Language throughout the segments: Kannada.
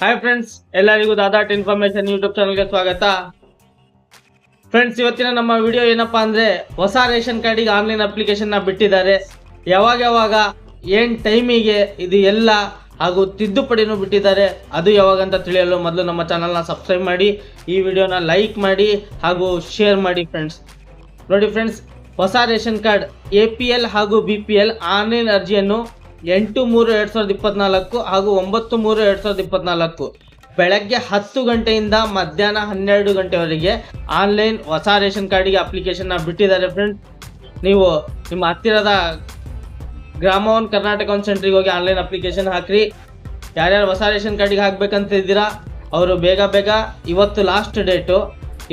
ಹಾಯ್ ಫ್ರೆಂಡ್ಸ್ ಎಲ್ಲರಿಗೂ ದಾದಾಟ್ ಇನ್ಫಾರ್ಮೇಶನ್ ಯೂಟ್ಯೂಬ್ ಚಾನಲ್ಗೆ ಸ್ವಾಗತ. ಫ್ರೆಂಡ್ಸ್ ಇವತ್ತಿನ ನಮ್ಮ ವಿಡಿಯೋ ಏನಪ್ಪಾ ಅಂದರೆ ಹೊಸ ರೇಷನ್ ಕಾರ್ಡಿಗೆ ಆನ್ಲೈನ್ ಅಪ್ಲಿಕೇಶನ್ನ ಬಿಟ್ಟಿದ್ದಾರೆ. ಯಾವಾಗ ಯಾವಾಗ, ಏನು ಟೈಮಿಗೆ ಇದು ಎಲ್ಲ ಹಾಗೂ ತಿದ್ದುಪಡಿನೂ ಬಿಟ್ಟಿದ್ದಾರೆ, ಅದು ಯಾವಾಗ ಅಂತ ತಿಳಿಯಲು ಮೊದಲು ನಮ್ಮ ಚಾನಲ್ನ ಸಬ್ಸ್ಕ್ರೈಬ್ ಮಾಡಿ, ಈ ವಿಡಿಯೋನ ಲೈಕ್ ಮಾಡಿ ಹಾಗೂ ಶೇರ್ ಮಾಡಿ ಫ್ರೆಂಡ್ಸ್ ನೋಡಿ ಫ್ರೆಂಡ್ಸ್ ಹೊಸ ರೇಷನ್ ಕಾರ್ಡ್ ಎ ಹಾಗೂ ಬಿ ಆನ್ಲೈನ್ ಅರ್ಜಿಯನ್ನು ಎಂಟು ಮೂರು ಎರಡು ಸಾವಿರದ ಇಪ್ಪತ್ನಾಲ್ಕು ಹಾಗೂ ಒಂಬತ್ತು ಮೂರು ಎರಡು ಸಾವಿರದ ಇಪ್ಪತ್ನಾಲ್ಕು. ಬೆಳಗ್ಗೆ ಹತ್ತು ಗಂಟೆಯಿಂದ ಮಧ್ಯಾಹ್ನ ಹನ್ನೆರಡು ಗಂಟೆವರೆಗೆ ಆನ್ಲೈನ್ ಹೊಸ ರೇಷನ್ ಕಾರ್ಡಿಗೆ ಅಪ್ಲಿಕೇಶನ್ನ ಬಿಟ್ಟಿದ್ದಾರೆ ಫ್ರೆಂಡ್ಸ್ ನೀವು ನಿಮ್ಮ ಹತ್ತಿರದ ಗ್ರಾಮ ಒನ್ ಕರ್ನಾಟಕ ಒಂದು ಸೆಂಟ್ರಿಗೆ ಹೋಗಿ ಆನ್ಲೈನ್ ಅಪ್ಲಿಕೇಶನ್ ಹಾಕ್ರಿ. ಯಾರ್ಯಾರು ಹೊಸ ರೇಷನ್ ಕಾರ್ಡಿಗೆ ಹಾಕ್ಬೇಕಂತ ಇದ್ದೀರಾ, ಅವರು ಬೇಗ ಬೇಗ ಇವತ್ತು ಲಾಸ್ಟ್ ಡೇಟು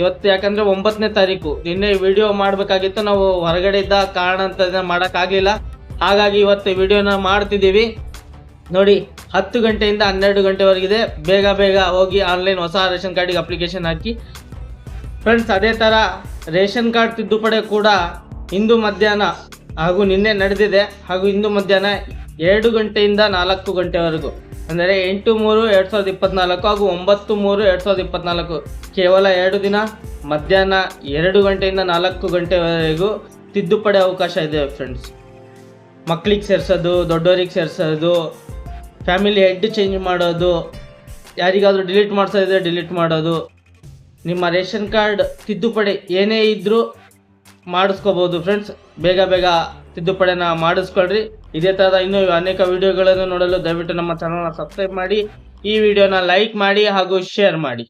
ಇವತ್ತು ಯಾಕಂದರೆ ಒಂಬತ್ತನೇ ತಾರೀಕು. ನಿನ್ನೆ ವಿಡಿಯೋ ಮಾಡಬೇಕಾಗಿತ್ತು, ನಾವು ಹೊರಗಡೆ ಇದ್ದ ಕಾರಣ ಅಂತ ಮಾಡೋಕ್ಕಾಗಲಿಲ್ಲ. ಹಾಗಾಗಿ ಇವತ್ತು ವಿಡಿಯೋನ ಮಾಡ್ತಿದ್ದೀವಿ. ನೋಡಿ, ಹತ್ತು ಗಂಟೆಯಿಂದ ಹನ್ನೆರಡು ಗಂಟೆವರೆಗಿದೆ. ಬೇಗ ಬೇಗ ಹೋಗಿ ಆನ್ಲೈನ್ ಹೊಸ ರೇಷನ್ ಕಾರ್ಡಿಗೆ ಅಪ್ಲಿಕೇಶನ್ ಹಾಕಿ. ಫ್ರೆಂಡ್ಸ್ ಅದೇ ಥರ ರೇಷನ್ ಕಾರ್ಡ್ ತಿದ್ದುಪಡಿ ಕೂಡ ಇಂದು ಮಧ್ಯಾಹ್ನ ಹಾಗೂ ನಿನ್ನೆ ನಡೆದಿದೆ. ಹಾಗೂ ಇಂದು ಮಧ್ಯಾಹ್ನ ಎರಡು ಗಂಟೆಯಿಂದ ನಾಲ್ಕು ಗಂಟೆವರೆಗೂ. ಅಂದರೆ ಎಂಟು ಮೂರು ಎರಡು ಸಾವಿರದ ಇಪ್ಪತ್ತ್ನಾಲ್ಕು ಹಾಗೂ ಒಂಬತ್ತು ಮೂರು ಎರಡು ಸಾವಿರದ ಇಪ್ಪತ್ನಾಲ್ಕು. ಕೇವಲ ಎರಡು ದಿನ, ಮಧ್ಯಾಹ್ನ ಎರಡು ಗಂಟೆಯಿಂದ ನಾಲ್ಕು ಗಂಟೆವರೆಗೂ ತಿದ್ದುಪಡಿ ಅವಕಾಶ ಇದೆ ಫ್ರೆಂಡ್ಸ್ ಮಕ್ಳಿಗೆ ಸೇರಿಸೋದು ದೊಡ್ಡವ್ರಿಗೆ ಸೇರಿಸೋದು ಫ್ಯಾಮಿಲಿ ಹೆಡ್ ಚೇಂಜ್ ಮಾಡೋದು, ಯಾರಿಗಾದರೂ ಡಿಲೀಟ್ ಮಾಡಿಸೋದಿದ್ರೆ ಡಿಲೀಟ್ ಮಾಡೋದು. ನಿಮ್ಮ ರೇಷನ್ ಕಾರ್ಡ್ ತಿದ್ದುಪಡಿ ಏನೇ ಇದ್ದರೂ ಮಾಡಿಸ್ಕೋಬೋದು ಫ್ರೆಂಡ್ಸ್ ಬೇಗ ಬೇಗ ತಿದ್ದುಪಡಿನ ಮಾಡಿಸ್ಕೊಳ್ರಿ. ಇದೇ ಥರದ ಇನ್ನೂ ಅನೇಕ ವಿಡಿಯೋಗಳನ್ನು ನೋಡಲು ದಯವಿಟ್ಟು ನಮ್ಮ ಚಾನಲ್ನ ಸಬ್ಸ್ಕ್ರೈಬ್ ಮಾಡಿ. ಈ ವಿಡಿಯೋನ ಲೈಕ್ ಮಾಡಿ ಹಾಗೂ ಶೇರ್ ಮಾಡಿ.